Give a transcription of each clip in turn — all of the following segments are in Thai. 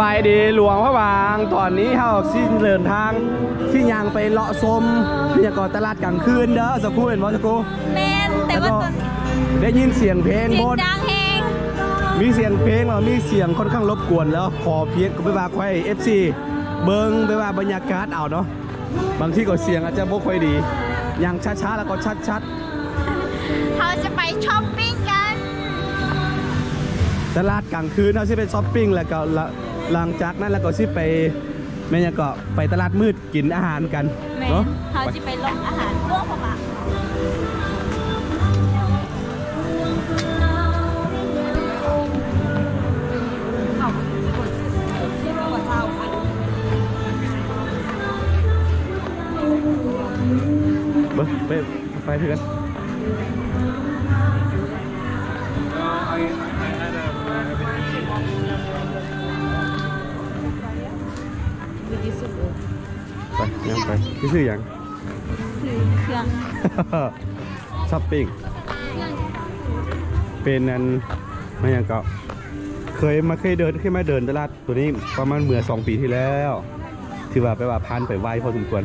บายดีหลวงพระบางตอนนี้เฮาสิ้นเดินทางที่ยังไปเลาะชมบรรยากาศตลาดกลางคืนเด้อสักครู่เห็นบ่สักครู่แมนแต่ว่าตอนได้ยินเสียงเพลงเสียบงนดังแฮงมีเสียงเพลงแล้วมีเสียงค่อนข้างรบกวนแล้วขอเพียงก็ไปว่าไว้ FC เบิ่งไปว่าบรรยากาศเอาเนาะบางที่ก็เสียงอาจจะบ่ค่อยดีอย่างช้าๆแล้วก็ชัดเขาจะไปช้อปปิ้งกันๆตลาดกลางคืนเฮาสิไปช้อปปิ้งแล้วก็ละ หลังจากนั้นแล้วก็สิไปแม่นหยังก็ไปตลาดมืดกินอาหารกันแมนเนาะเขาจะไปลองอาหารพวกเขาปะเบิ่งไปไปเถอะกัน ยังไปที่ชื่อหยังคือเครื่องช้อปปิ้งเป็นอันไม่ยังก็เคยมาเคยเดินเคยมาเดินตลาดตัวนี้ประมาณเมื่อสองปีที่แล้วที่ว่าไปว่าพันไปไวพอสมควร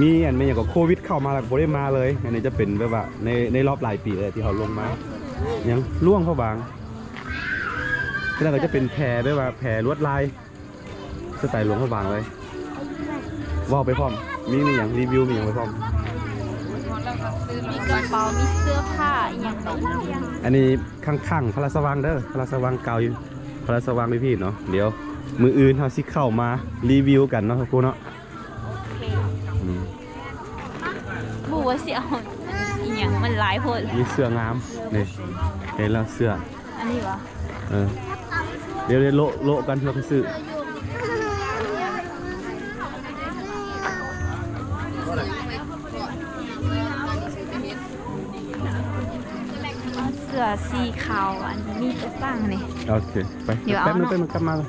มีอันไม่อย่างกับโควิดเข้ามาแล้วบ่ได้มาเลย อันนี้จะเป็นแบบว่าในในรอบหลายปีเลยที่เขาลงมายังล่วงเข้าบางแล้วก็จะเป็นแพรแบบว่าแพรลวดลายสไตล์หลวงเข้าบางเลย ว่าวไปพร้อม มีมีอย่างรีวิวมีอย่างไปพร้อม มีกระเป๋ามีเสื้อผ้าอหย่างแบบอันนี้ข้างๆพระราชวังเด้อพระราชวังเก่าอยู่พระราชวังพี่พี่เนาะเดี๋ยว มืออื่นเขาสิเข้ามารีวิวกันเนาะครับครูเนาะโอเคอืมบัวาสิเอาอหย่างมันหลายโพดมีเสื้องามนี่เห็นแล้วเสื้ออันนี้วะ เออเดี๋ยวเดี๋ยวโละโละกันเพื่อไปซื้อ เสื้อสีขาวอันนี้จะตั้งนี่ โอเค ไปเดี๋ยวเอาแป๊บนึงเนาะแป๊บนึงกลับมาเลย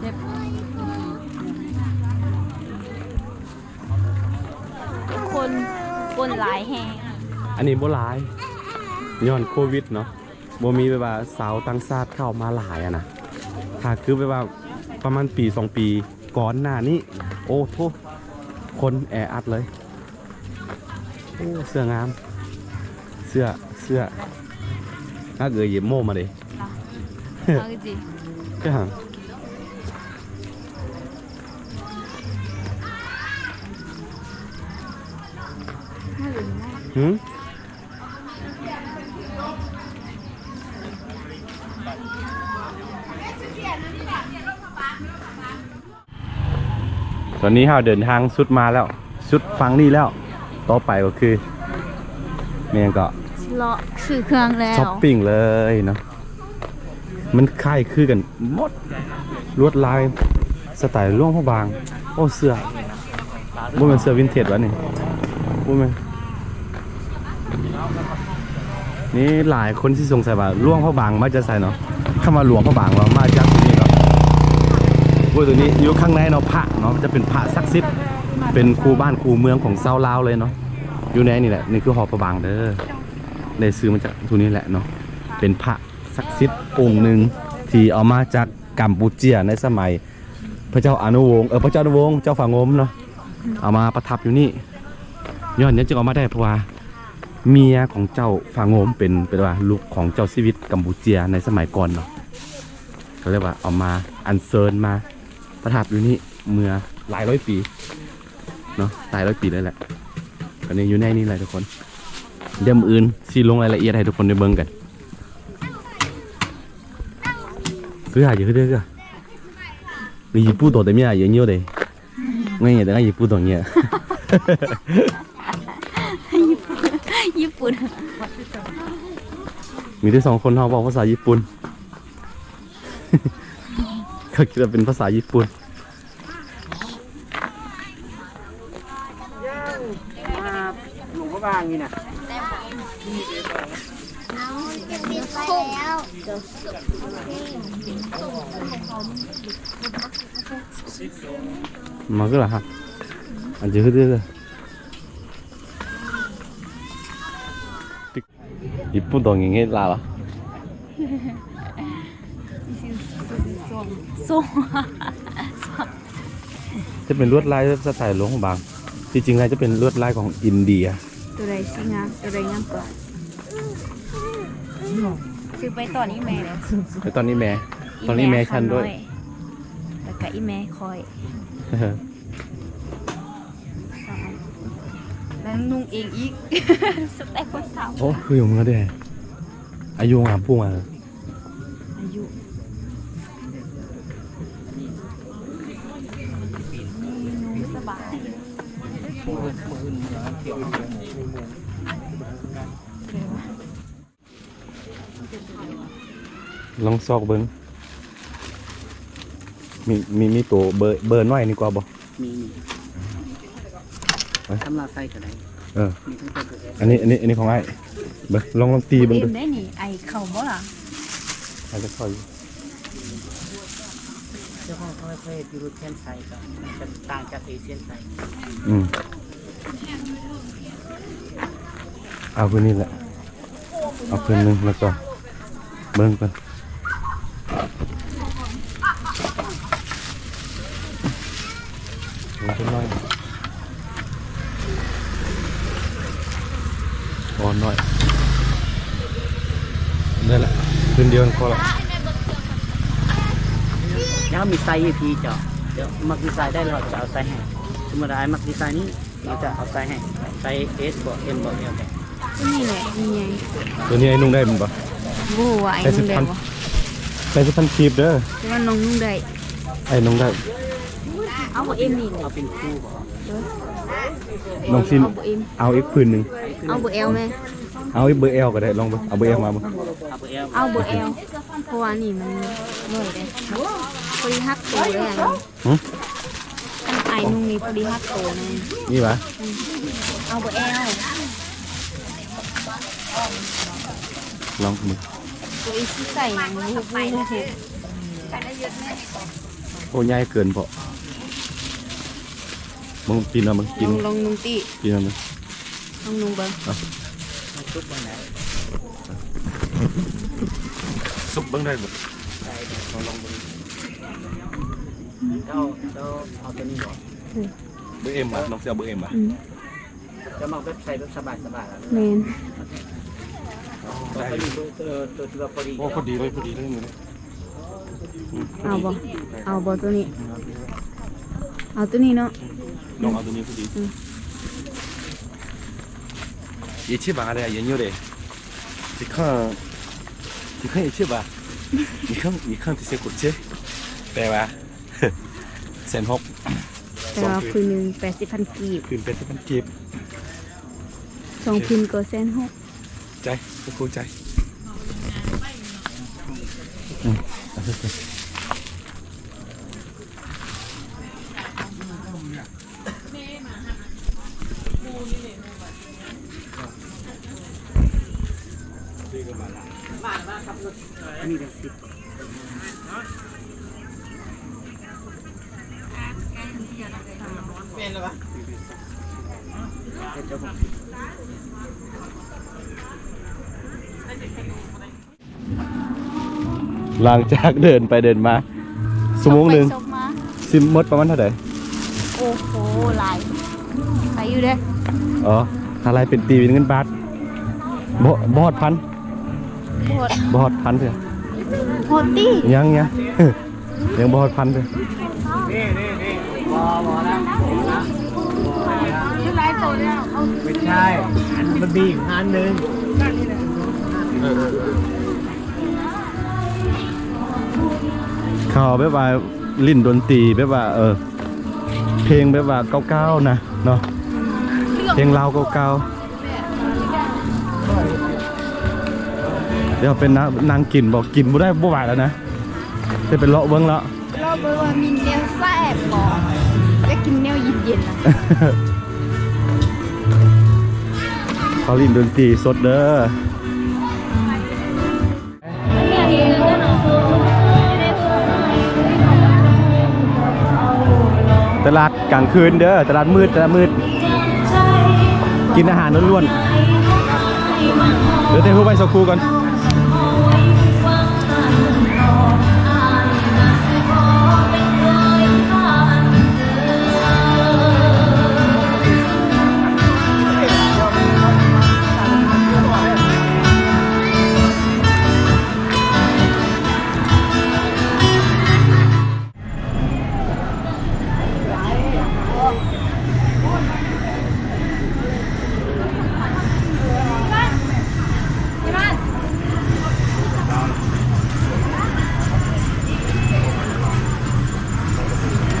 เด็บคนคนหลายแฮงอันนี้โบหลายย้อนโควิดเนาะโบมีแบบว่าสาวต่างชาติเข้ามาหลายอะนะ ถ้าคือแบบว่าประมาณปีสองปีก่อนหน้านี้ โอ้โทคนแออัดเลยโอ้เสื้องาม เสื้อเสื้อถ้าเกิดเหยียบโม่มาเลยเอาจริงก็หังน่าหรือไม่หืม ตอนนี้เราเดินทางสุดมาแล้ว สุดฟังนี่แล้ว ต่อไปก็คือเมียงก็เลาะซื้อเครื่องแล้วช้อปปิ้งเลยเนาะมันคล้ายคือกันหมดลวดลายสไตล์ล่วงพระบาง โอ้เสื้อบ่แมันเสื้อวินเทจวะนี่บ่แมันนี่หลายคนที่สงสัยว่าล่วงพระบางมาจะใส่เนาะเข้ามาหลวงพระบางว่ามาจากที่นี่เนาะ โอ้ยตัวนี้อยู่ข้างในเนาะพระเนาะมันจะเป็นพระศักดิ์สิทธิ์เป็นครูบ้านครูเมืองของเซาลาวเลยเนาะอยู่ในนี่แหละนี่คือหอพระบางเด้อได้ซื้อมาจากทุนนี้แหละเนาะเป็นพระศักดิ์สิทธิ์องค์หนึ่งที่เอามาจากกัมพูเจียในสมัย พระเจ้าอนุวงศ์เออพระเจ้าอนุวงศ์เจ้าฝางงมเนาะเอามาประทับอยู่นี่ย้อนนี้จึงเอามาได้เพราะว่าเมียของเจ้าฝางงมเป็นเป็นว่าลูกของเจ้าชีวิตกัมพูเจียในสมัยก่อนเนาะก็เรียกว่าเอามาอัญเชิญมา ประทับอยู่นี่เมื่อหลายร้อยปีเนาะหลายร้อยปีเลยแหละตอนนี้อยู่ในนี่เลยทุกคนเดี๋ยวมออื่นสีลงรายละเอียดให้ทุกคนได้เบิ่งกัน cứ hả chứ thế cơ vì gì pu tổ tới mía gì nhiêu đấy ngay nhà đang gì pu tổ nhỉ ญี่ปุ่น มีที่สองคนเขาบอกภาษาญี่ปุ่น เขาคิดว่าเป็นภาษาญี่ปุ่นหลวงพระบางนี่นะ mà cứ là hả อันจะคือเด้อญี่ปุ่นตรงอย่างงี้ลาวะ ส่งจะเป็นลวดลายสไตล์หลวงของบาง จริงๆแล้วจะเป็นลวดลายของอินเดีย ตัวใดสิงาม ตัวใดงามกว่าซื้อไปตอนนี้แม่เลยแล้วตอนนี้แม่ ตอนนี้แม่ชันด้วย แล้วก็อีแม่คอยแล้วนุ่งเองอีก สเต็ปคนสาว โอ้คืออยู่มึงก็ได้อายุงามพุ่งมาอา ลองซอกเบิ้งมีมีมีตัวเบอร์เบอร์น้อยนี่กว่าบ่มีมีเอ้ยทำลาไส้ก็ได้เออมีทั้งตัวเองอันนี้อันนี้อันนี้ของไอ้เบิ้งลองลองตีเบิ้งเอ็ดูมได้นี่ไอเข่าบ่ล่ะอาจจะค่อยเจ้าของเขาไม่เคยยูโรเปียนไส้ก็จะต่างจากเอเชียนไส้อืมเอาคืนนี้แหละ เอาคืนนึงแล้วก็เบิ้งกันลงขึ้นหน่อยอ่อนหน่อยได้ละคืนเดียวก็ละ แล้วมีไส้ให้พี่เจ้าเดี๋ยวมักดีไซน์ได้เราจะเอาไส้ให้สมมติว่าไอ้มักดีไซน์นี้เราจะเอาไส้ให้ไส้เอสบวกเอ็มบวกเอลนี่แหละนี่ไงตัวนี้ไอ้นุ่งได้มั้ยปะบูว่าไอ้นุ่งได้บ่ใส่สิพันคีบเด้อแต่ว่าน้องนุ่งได้ไอ้นุ่งได้เอาบ่เอ็มนี่เอาเป็นคู่บ่น้องซินเอาบ่เอ็มเอาอีกพื้นหนึ่งเอาบ่เอลแม่เอาอีกเบอร์เอลก็ได้ลองเบิ่งเอาเบอร์เอลมาบ่เอาไปเอลเอาบ่เอลเพราะว่านี่มันน้อยเด้ พอดีฮักโตเลยอันนี้หึไอ้นุ่งนี่พอดีฮักโตเลยนี่ปะเอาบ่เอลลองมือตัวอีสิใส่หยังบ่ฮู้บ่ฮู้โอ้ใหญ่เกินพอมึงกินเอามึงลกินองลองนุ่งติกินเอามึงลองนุ่งเบิ่งมันชุดวันไหนซุปเบิ่งได้บ่ เจ้าเจ้าเอาตัวนี้บ่ เบอร์เอ็มอ่ะน้องสิเอาเบอร์เอ็มอ่ะ อืม จะมาแบบใส่แบบสบายสบายแล้ว แม่น ตัวนี้ตัวตัวตัวพอดี โอ้พอดีเลยพอดีเลยมึง เอาบ่เอาบ่ตัวนี้ เอาตัวนี้เนาะ ลองเอาตัวนี้พอดี อืม 一七八的研究的，你看，你看一七八，你看你看这些骨节，对吧？ แสนหกแต่ว่าคืนหนึง80,000กีบคืนเป็นที่มันเก็บสองคืนก็แสนหกใจก็ครูใจ เป็นหรอวะเจ้าของหลังจากเดินไปเดินมาชั่วโมงหนึ่งซบมาซิมมดประมาณเท่าไหร่โอ้โหหลายไปอยู่เด้ออ๋ออะไรเป็นตีเป็นเงินบาทบ่บอดพันโหดบอดพันเถอะโหดดิยังยังยังบอดพันเถอะนี่นี่นี่ บอบอแล้วนะชื่อไรโตเนี่ยเอาไม่ใช่อันมันมีอีกอันหนึ่งเขาแบบว่าลิ้นดนตรีแบบว่า เออ เพลงแบบว่าเก่าๆนะเนาะเพลงลาวเก่าๆเดี๋ยวเป็นนางนางกินบอกกินบ่ได้บ่ไหวแล้วนะจะเป็นเลาะเบิ้งแล้วเราบอกว่ามีแนวแซ่บก่อนจะ กินแนวเย็นๆนะเขาลินดนตรีสดเด้อแต่ตลาดกลางคืนเด้อตลาดมืดตลาดมืด กินอาหารล้วนๆเดี๋ยวเต้นผู้ไปสักครู่ก่อน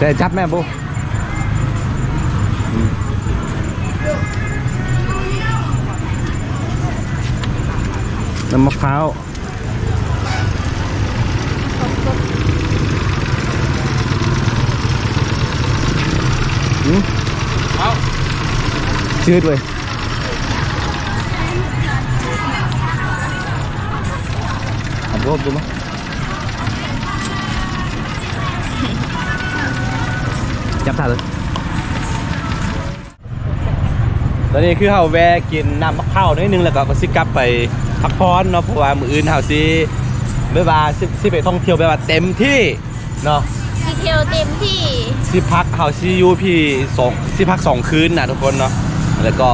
แต่จับแม่บูอืมน้ำมะพร้าวชืดเว้ยเอารวบดูมั้ย จับถ่ายเลยตอนนี้คือเฮาแวะกินน้ำมะพร้าวนิดนึงแล้วก็ก็สิกลับไปพักผ่อนเนาะเพราะว่ามื้ออื่นเฮาสิแบบว่าสิสิไปท่องเที่ยวแบบว่าเต็มที่เนาะสีเขียวเต็มที่สิพักเฮาสิอยู่พี่สองสิพักสองคืนนะทุกคนเนาะแล้วก็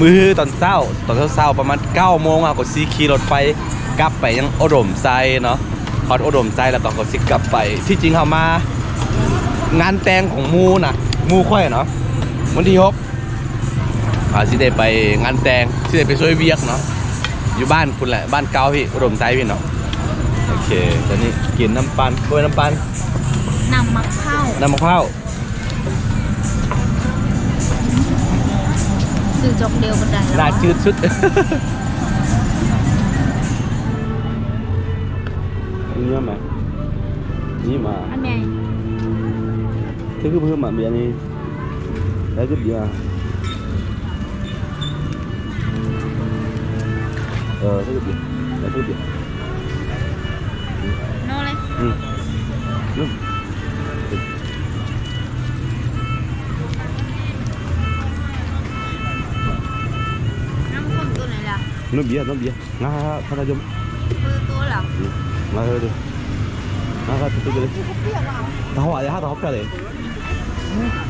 มื้อตอนเช้าตอนเช้าๆประมาณ9โมงอะก็สิขี่รถไฟกลับไปยังอุดมไซเนาะพออุดมไซแล้วก็ก็สิกลับไปที่จริงเฮามา งานแต่งของหมูน่ะหมูค่อยเนาะวันที่หกอ่าสิได้ไปงานแต่งสิได้ไปช่วยเวียกเนาะอยู่บ้านคุณแหละบ้านเก่าพี่อุดมไซพี่เนาะโอเคตอนนี้กินน้ำปันกล้วยน้ำปันนำมะพร้าวน้ำมะพร้าวซื้อจอกเดียวกันได้น่าจืดสุดนี่ไหมนี่มาอันไหน 뜨급하면 미안해 애급이야 ờ thế được biển đấy thế được biển nô lên. Ừ. Nước nó bia nó bia nga thằng này dùng nga hơi đi. Nga thằng tôi cái tao hỏi đấy hát tao học cái đấy. Mm-hmm.